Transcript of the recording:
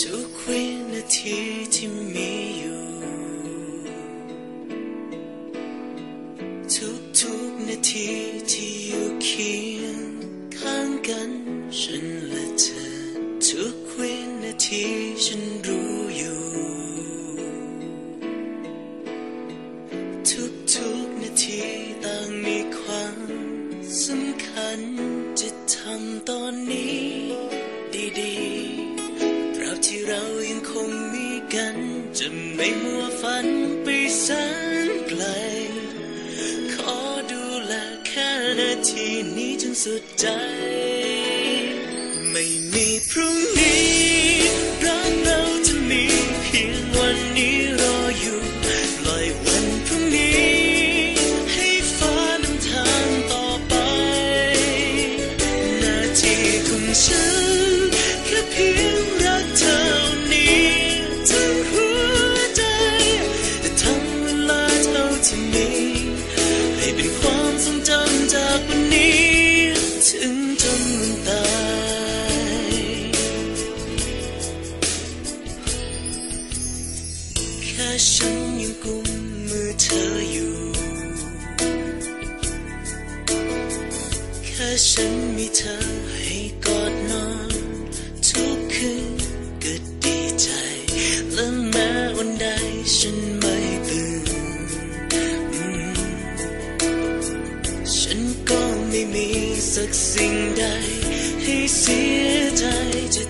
ทุกวินาทีที่มีอยู่ ทุกทุกๆนาทีที่อยู่เคียงข้างกันฉันและเธอ ทุกวินาทีฉันรู้อยู่ ทุกทุกๆนาทีต่างมีความสำคัญจะทำตอนนี้ดีๆ จะไม่มัวฝันไปแสนไกล ขอดูแลแค่นาทีนี้จนสุดใจ ไม่มีพรุ่งนี้รักเราจะมีเพียงวันนี้รออยู่ปล่อยวันพรุ่งนี้ ให้ฟ้านำทางต่อไป นาทีของฉัน ตายแค่ฉันยังกุมมือเธออยู่ แค่ฉันมีเธอให้กอ สักสิ่งใดให้เสียใจจะ